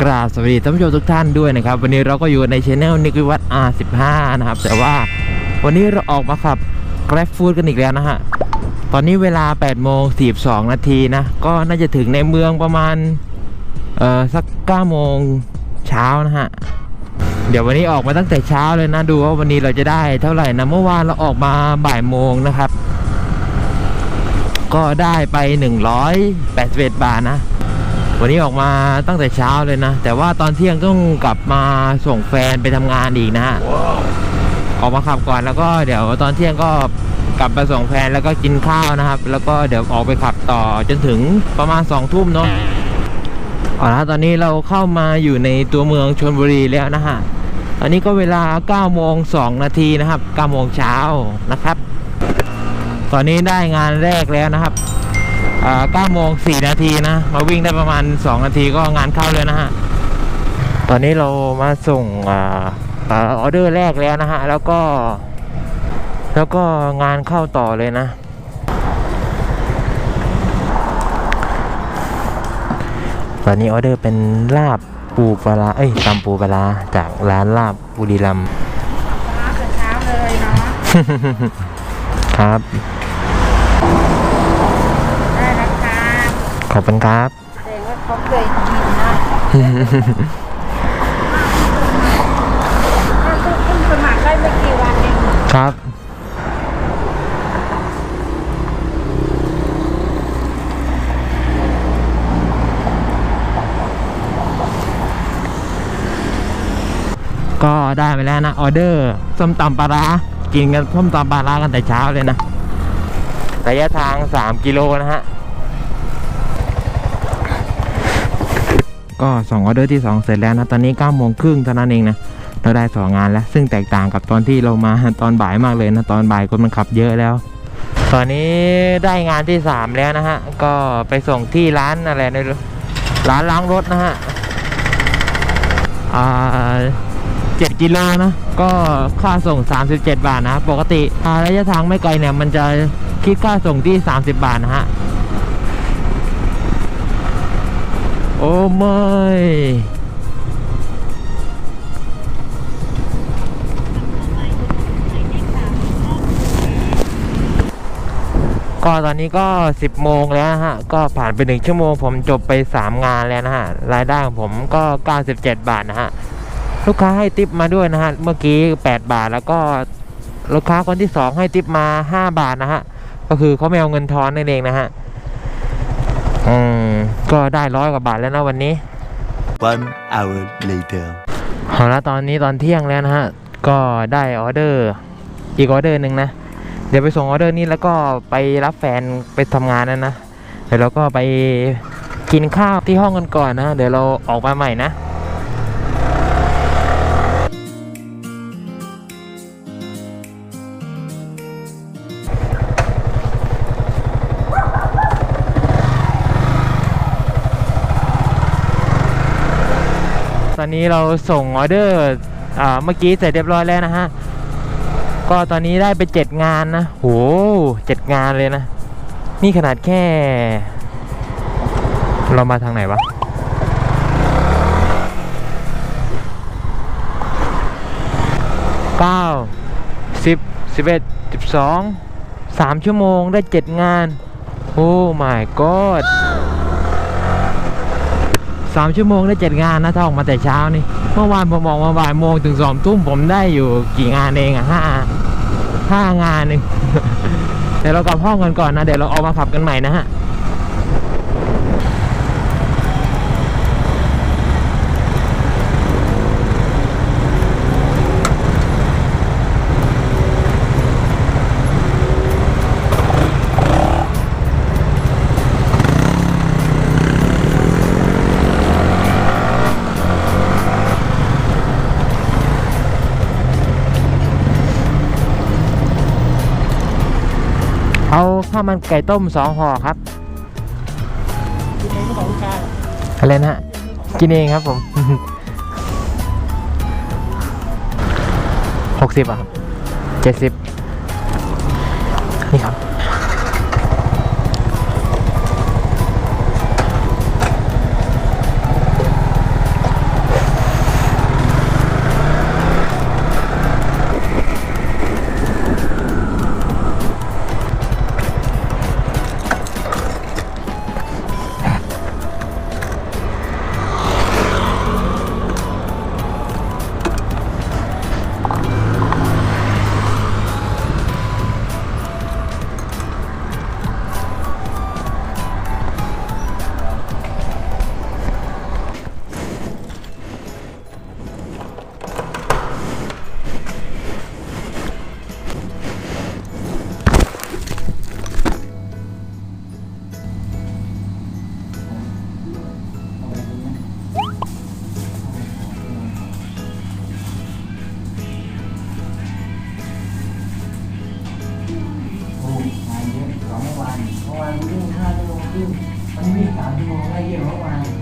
กราบสวัสดีท่านผู้ชมทุกท่านด้วยนะครับ วันนี้เราก็อยู่ในช anel นิกวิวัฒน์ R15 นะครับ แต่ว่าวันนี้เราออกมาขับ Grab Food กันอีกแล้วนะฮะ ตอนนี้เวลา8โมง42นาทีนะ ก็น่าจะถึงในเมืองประมาณ เอ่อ สัก9โมงเช้านะฮะ เดี๋ยววันนี้ออกมาตั้งแต่เช้าเลยนะ ดูว่าวันนี้เราจะได้เท่าไหร่นะ เมื่อวานเราออกมาบ่ายโมงนะครับ ก็ได้ไป 181 บาทนะ วันนี้ออกมาตั้งแต่เช้าเลยนะ แต่ว่าตอนเที่ยงต้องกลับมาส่งแฟนไปทำงานอีกนะฮะออกมาขับก่อนแล้วก็เดี๋ยวตอนเที่ยงก็กลับไปส่งแฟนแล้วก็กินข้าวนะครับ แล้วก็เดี๋ยวออกไปขับต่อจนถึงประมาณสองทุ่มเนาะเอาละตอนนี้เราเข้ามาอยู่ในตัวเมืองชนบุรีแล้วนะฮะตอนนี้ก็เวลา9โมง2นาทีนะครับ9โมงเช้านะครับ ตอนนี้ได้งานแรกแล้วนะครับ 9โมง4นาทีนะ มาวิ่งได้ประมาณ 2 นาทีก็งานเข้าเลยนะฮะ ตอนนี้เรามาส่งอ่าอ่าออเดอร์แรกแล้วนะฮะ แล้วก็ แล้วก็งานเข้าต่อเลยนะตอนนี้ออเดอร์เป็นลาบปูปลาร้าเอ้ยตำปูปลาร้าจากร้านลาบบุรีรัมย์มาแต่เช้าเลยเนาะ ครับ ได้ราคา ข อบคุณครับแสดงว่าเขาเคยกินนะถ้าเพิ่งสมัครได้ไม่กี่วันเองครับ ก็ได้ไปแล้วนะ ออเดอร์ส้มตำปลาร้ากินกันส้มตำปลาร้ากันแต่เช้าเลยนะระยะทาง 3 กิโลนะฮะ ก็ส่งออเดอร์ที่ 2 เสร็จแล้วนะตอนนี้9โมงครึ่งเท่านั้นเองนะเราได้สองงานแล้ว ซึ่งแตกต่างกับตอนที่เรามาตอนบ่ายมากเลยนะตอนบ่ายคนมันขับเยอะแล้ว ตอนนี้ได้งานที่ 3 แล้วนะฮะก็ไปส่งที่ร้านอะไรในร้านล้างรถนะฮะอ่าเจ็ดกิโลนะก็ค่าส่ง 37 บาทนะปกติระยะทางไม่ไกลเนี่ยมันจะคิดค่าส่งที่ 30 บาทนะฮะ โอ้ไม่ก็ตอนนี้ก็ 10 โมงแล้วฮะ ก็ผ่านไป 1 ชั่วโมง ผมจบไป 3 งานแล้วนะฮะ รายได้ของผมก็ 97 บาทนะฮะ ลูกค้าให้ติปมาด้วยนะฮะ เมื่อกี้ 8 บาทแล้วก็ลูกค้าคนที่ 2 ให้ติปมา 5 บาทนะฮะ ก็คือเขาไม่เอาเงินทอนนั่นเองนะฮะ อืมก็ได้ร้อยกว่าบาทแล้วนะวันนี้ One hour later. เอาละตอนนี้ตอนเที่ยงแล้วนะฮะ ก็ได้ออเดอร์ อีกออเดอร์หนึ่งนะ เดี๋ยวไปส่งออเดอร์นี้แล้วก็ไปรับแฟนไปทำงานนั่นนะ เดี๋ยวเราก็ไปกินข้าวที่ห้องกันก่อนนะ เดี๋ยวเราออกมาใหม่นะ อนนี้เราส่งออเดอร์เมื่อกี้เสร็จเรียบร้อยแล้วนะฮะ ก็ตอนนี้ได้ไปเจ็ดงานนะ โหเจ็ดงานเลยนะ นี่ขนาดแค่ เรามาทางไหนวะ เก้าสิบสิบเอ็ดสิบสองสามชั่วโมงได้เจ็ดงาน โอ้ my god สามชั่วโมงได้เจ็ดงานนะถ้าออกมาแต่เช้านี่เมื่อวานผมบอกมาบ่ายโมงถึงสองทุ่มผมได้อยู่กี่งานเองอะห้าห้างานเอง เดี๋ยวเรากลับห้องกันก่อนนะ เดี๋ยวเราออกมาขับกันใหม่นะฮะ เอาข้าวมันไก่ต้มสองห่อครับอะไรนะฮะกินเองครับผมหกสิบอะเจ็ดสิบนี่ครับ วิ่งห้าชั่วโมงครึ่งวันนี้สามชั่วโมงไล่เยี่ยมเมื่อวาน